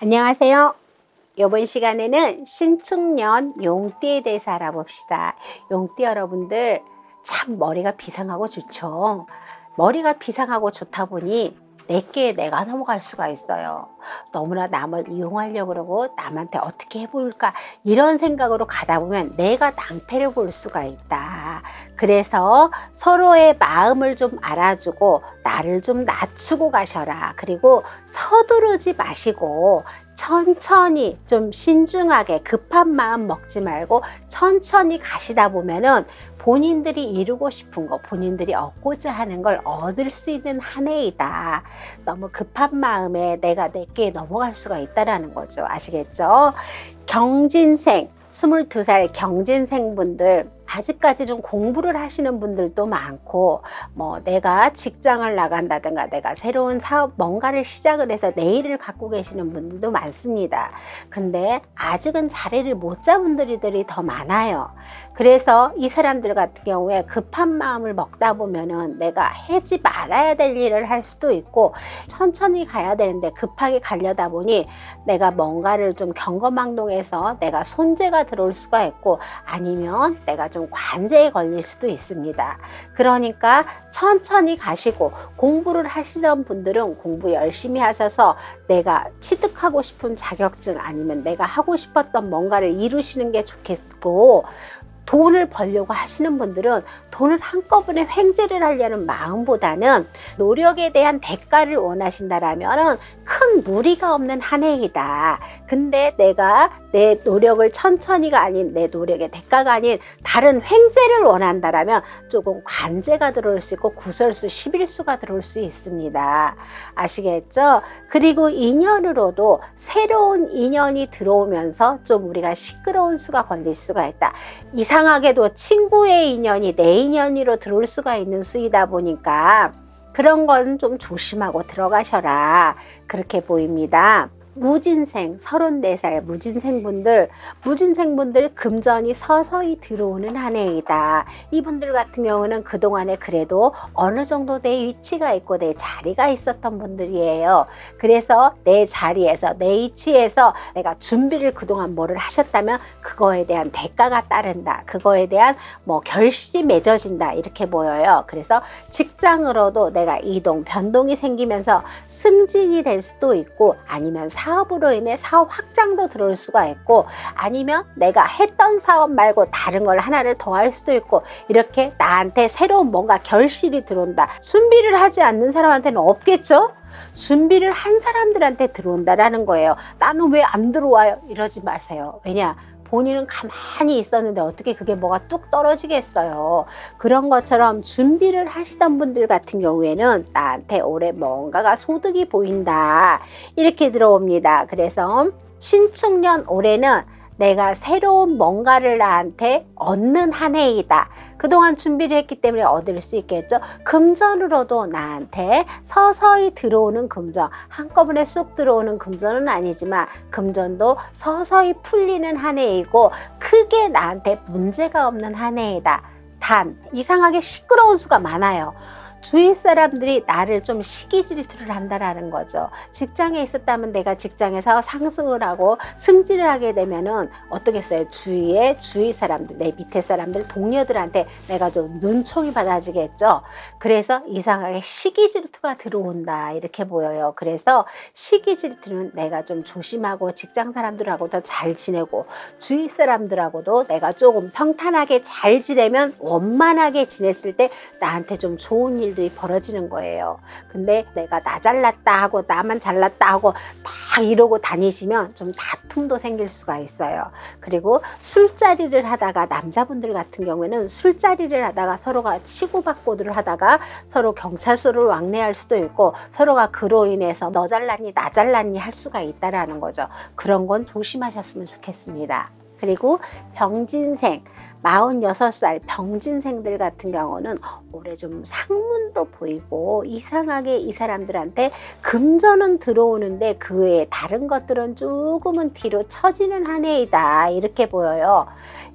안녕하세요. 이번 시간에는 신축년 용띠에 대해서 알아봅시다. 용띠 여러분들 참 머리가 비상하고 좋죠. 머리가 비상하고 좋다 보니 내게 내가 넘어갈 수가 있어요. 너무나 남을 이용하려고 그러고 남한테 어떻게 해볼까 이런 생각으로 가다 보면 내가 낭패를 볼 수가 있다. 그래서 서로의 마음을 좀 알아주고 나를 좀 낮추고 가셔라. 그리고 서두르지 마시고 천천히 좀 신중하게 급한 마음 먹지 말고 천천히 가시다 보면은 본인들이 이루고 싶은 거, 본인들이 얻고자 하는 걸 얻을 수 있는 한 해이다. 너무 급한 마음에 내가 내게 넘어갈 수가 있다라는 거죠. 아시겠죠? 경진생, 22살 경진생분들 아직까지는 공부를 하시는 분들도 많고 뭐 내가 직장을 나간다든가 내가 새로운 사업 뭔가를 시작을 해서 내일을 갖고 계시는 분들도 많습니다. 근데 아직은 자리를 못 잡은 분들이 더 많아요. 그래서 이 사람들 같은 경우에 급한 마음을 먹다 보면은 내가 해지 말아야 될 일을 할 수도 있고 천천히 가야 되는데 급하게 가려다 보니 내가 뭔가를 좀 경거망동해서 내가 손재가 들어올 수가 있고 아니면 내가 좀 관제에 걸릴 수도 있습니다. 그러니까 천천히 가시고 공부를 하시던 분들은 공부 열심히 하셔서 내가 취득하고 싶은 자격증 아니면 내가 하고 싶었던 뭔가를 이루시는 게 좋겠고 돈을 벌려고 하시는 분들은 돈을 한꺼번에 횡재를 하려는 마음보다는 노력에 대한 대가를 원하신다라면 큰 무리가 없는 한 해이다. 근데 내가 내 노력을 천천히가 아닌 내 노력의 대가가 아닌 다른 횡재를 원한다라면 조금 관제가 들어올 수 있고 구설수 11수가 들어올 수 있습니다. 아시겠죠? 그리고 인연으로도 새로운 인연이 들어오면서 좀 우리가 시끄러운 수가 걸릴 수가 있다. 이상하게도 친구의 인연이 내 인연으로 들어올 수가 있는 수이다 보니까 그런 건 좀 조심하고 들어가셔라. 그렇게 보입니다. 무진생, 34살 무진생분들, 무진생분들 금전이 서서히 들어오는 한 해이다. 이분들 같은 경우는 그동안에 그래도 어느 정도 내 위치가 있고 내 자리가 있었던 분들이에요. 그래서 내 자리에서, 내 위치에서 내가 준비를 그동안 뭐를 하셨다면 그거에 대한 대가가 따른다. 그거에 대한 뭐 결실이 맺어진다. 이렇게 보여요. 그래서 직장으로도 내가 이동, 변동이 생기면서 승진이 될 수도 있고 아니면 사 업으로 인해 사업 확장도 들어올 수가 있고 아니면 내가 했던 사업 말고 다른 걸 하나를 더 할 수도 있고 이렇게 나한테 새로운 뭔가 결실이 들어온다. 준비를 하지 않는 사람한테는 없겠죠? 준비를 한 사람들한테 들어온다라는 거예요. 나는 왜 안 들어와요? 이러지 마세요. 왜냐? 본인은 가만히 있었는데 어떻게 그게 뭐가 뚝 떨어지겠어요. 그런 것처럼 준비를 하시던 분들 같은 경우에는 나한테 올해 뭔가가 소득이 보인다. 이렇게 들어옵니다. 그래서 신축년 올해는 내가 새로운 뭔가를 나한테 얻는 한 해이다. 그동안 준비를 했기 때문에 얻을 수 있겠죠. 금전으로도 나한테 서서히 들어오는 금전, 한꺼번에 쑥 들어오는 금전은 아니지만 금전도 서서히 풀리는 한 해이고 크게 나한테 문제가 없는 한 해이다. 단, 이상하게 시끄러운 수가 많아요. 주위 사람들이 나를 좀 시기 질투를 한다라는 거죠. 직장에 있었다면 내가 직장에서 상승을 하고 승진을 하게 되면은 어떻겠어요? 주위에 주위 사람들, 내 밑에 사람들, 동료들한테 내가 좀 눈총이 받아지겠죠. 그래서 이상하게 시기 질투가 들어온다 이렇게 보여요. 그래서 시기 질투는 내가 좀 조심하고 직장 사람들하고도 잘 지내고 주위 사람들하고도 내가 조금 평탄하게 잘 지내면 원만하게 지냈을 때 나한테 좀 좋은 일 들이 벌어지는 거예요. 근데 내가 나 잘났다 하고 나만 잘났다 하고 다 이러고 다니시면 좀 다툼도 생길 수가 있어요. 그리고 술자리를 하다가 남자분들 같은 경우에는 술자리를 하다가 서로가 치고받고를 하다가 서로 경찰서를 왕래할 수도 있고 서로가 그로 인해서 너 잘났니 나 잘났니 할 수가 있다라는 거죠. 그런 건 조심하셨으면 좋겠습니다. 그리고 병진생 46살 병진생들 같은 경우는 올해 좀 상문도 보이고 이상하게 이 사람들한테 금전은 들어오는데 그 외에 다른 것들은 조금은 뒤로 처지는 한 해이다 이렇게 보여요.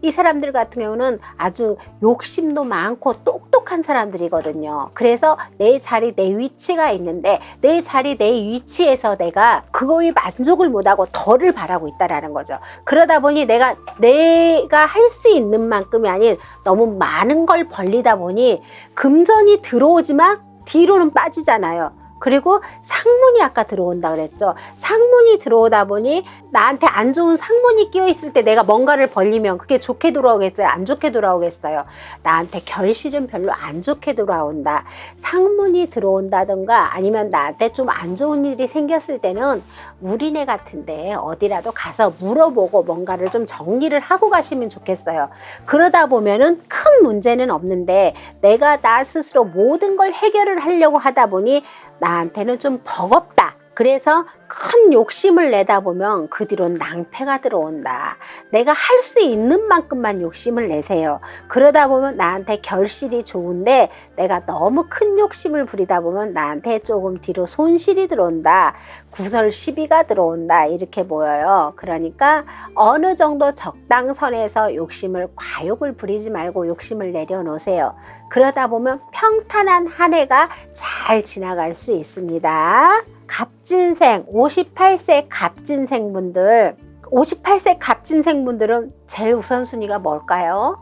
이 사람들 같은 경우는 아주 욕심도 많고 똑똑한 사람들이거든요. 그래서 내 자리, 내 위치가 있는데 내 자리, 내 위치에서 내가 그거에 만족을 못하고 덜을 바라고 있다라는 거죠. 그러다 보니 내가 내가 할 수 있는 만큼이 아닌 너무 많은 걸 벌리다 보니 금전이 들어오지만 뒤로는 빠지잖아요. 그리고 상문이 아까 들어온다 그랬죠. 상문이 들어오다 보니 나한테 안 좋은 상문이 끼어 있을 때 내가 뭔가를 벌리면 그게 좋게 돌아오겠어요? 안 좋게 돌아오겠어요? 나한테 결실은 별로 안 좋게 돌아온다. 상문이 들어온다든가 아니면 나한테 좀 안 좋은 일이 생겼을 때는 우리네 같은데 어디라도 가서 물어보고 뭔가를 좀 정리를 하고 가시면 좋겠어요. 그러다 보면은 큰 문제는 없는데 내가 나 스스로 모든 걸 해결을 하려고 하다 보니 나한테는 좀 버겁다. 그래서 큰 욕심을 내다 보면 그 뒤로 낭패가 들어온다. 내가 할 수 있는 만큼만 욕심을 내세요. 그러다 보면 나한테 결실이 좋은데 내가 너무 큰 욕심을 부리다 보면 나한테 조금 뒤로 손실이 들어온다. 구설 시비가 들어온다. 이렇게 보여요. 그러니까 어느 정도 적당선에서 욕심을 과욕을 부리지 말고 욕심을 내려놓으세요. 그러다 보면 평탄한 한 해가 잘 지나갈 수 있습니다. 갑진생, 58세 갑진생 분들, 58세 갑진생 분들은 제일 우선순위가 뭘까요?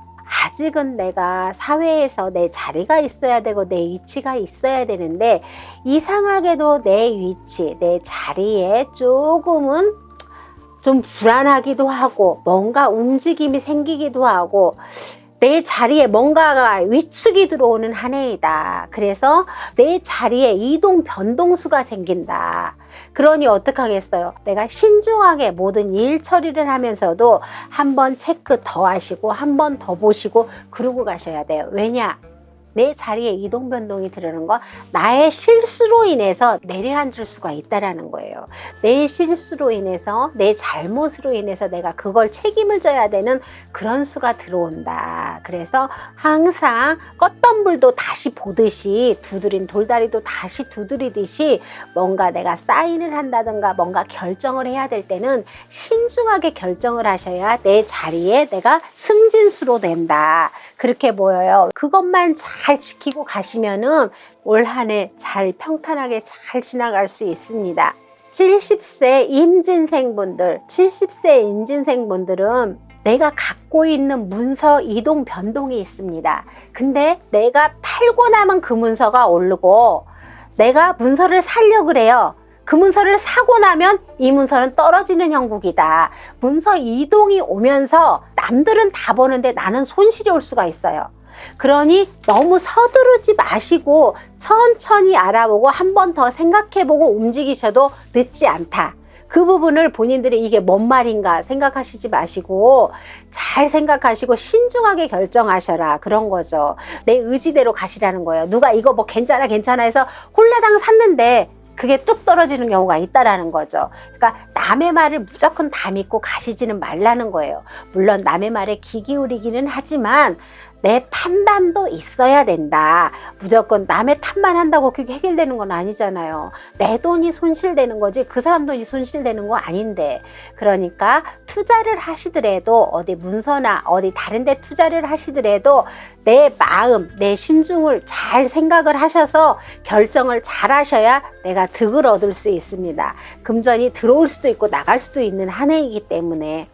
아직은 내가 사회에서 내 자리가 있어야 되고 내 위치가 있어야 되는데 이상하게도 내 위치, 내 자리에 조금은 좀 불안하기도 하고 뭔가 움직임이 생기기도 하고 내 자리에 뭔가가 위축이 들어오는 한 해이다. 그래서 내 자리에 이동 변동수가 생긴다. 그러니 어떡하겠어요? 내가 신중하게 모든 일 처리를 하면서도 한 번 체크 더 하시고 한 번 더 보시고 그러고 가셔야 돼요. 왜냐? 내 자리에 이동 변동이 들어오는 거 나의 실수로 인해서 내려앉을 수가 있다라는 거예요. 내 실수로 인해서 내 잘못으로 인해서 내가 그걸 책임을 져야 되는 그런 수가 들어온다. 그래서 항상 껐던 불도 다시 보듯이 두드린 돌다리도 다시 두드리듯이 뭔가 내가 사인을 한다든가 뭔가 결정을 해야 될 때는 신중하게 결정을 하셔야 내 자리에 내가 승진수로 된다. 그렇게 보여요. 그것만 잘 지키고 가시면은 올 한 해 잘 평탄하게 잘 지나갈 수 있습니다. 70세 임진생분들, 70세 임진생분들은 내가 갖고 있는 문서 이동 변동이 있습니다. 근데 내가 팔고 남은 그 문서가 오르고 내가 문서를 살려 그래요. 그 문서를 사고 나면 이 문서는 떨어지는 형국이다. 문서 이동이 오면서 남들은 다 보는데 나는 손실이 올 수가 있어요. 그러니 너무 서두르지 마시고 천천히 알아보고 한 번 더 생각해보고 움직이셔도 늦지 않다. 그 부분을 본인들이 이게 뭔 말인가 생각하시지 마시고 잘 생각하시고 신중하게 결정하셔라 그런 거죠. 내 의지대로 가시라는 거예요. 누가 이거 뭐 괜찮아 괜찮아 해서 홀라당 샀는데 그게 뚝 떨어지는 경우가 있다라는 거죠. 그러니까 남의 말을 무조건 다 믿고 가시지는 말라는 거예요. 물론 남의 말에 귀 기울이기는 하지만 내 판단도 있어야 된다. 무조건 남의 탓만 한다고 그게 해결되는 건 아니잖아요. 내 돈이 손실되는 거지 그 사람 돈이 손실되는 거 아닌데. 그러니까 투자를 하시더라도 어디 문서나 어디 다른 데 투자를 하시더라도 내 마음, 내 신중을 잘 생각을 하셔서 결정을 잘 하셔야 내가 득을 얻을 수 있습니다. 금전이 들어올 수도 있고 나갈 수도 있는 한 해이기 때문에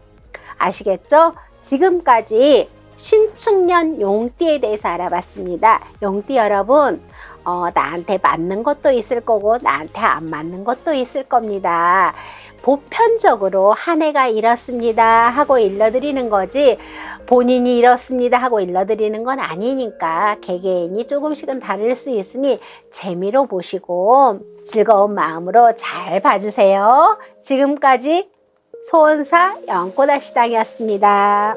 아시겠죠? 지금까지 신축년 용띠에 대해서 알아봤습니다. 용띠 여러분, 어, 나한테 맞는 것도 있을 거고 나한테 안 맞는 것도 있을 겁니다. 보편적으로 한 해가 이렇습니다 하고 일러드리는 거지 본인이 이렇습니다 하고 일러드리는 건 아니니까 개개인이 조금씩은 다를 수 있으니 재미로 보시고 즐거운 마음으로 잘 봐주세요. 지금까지 소원사 연꽃아 시당이었습니다.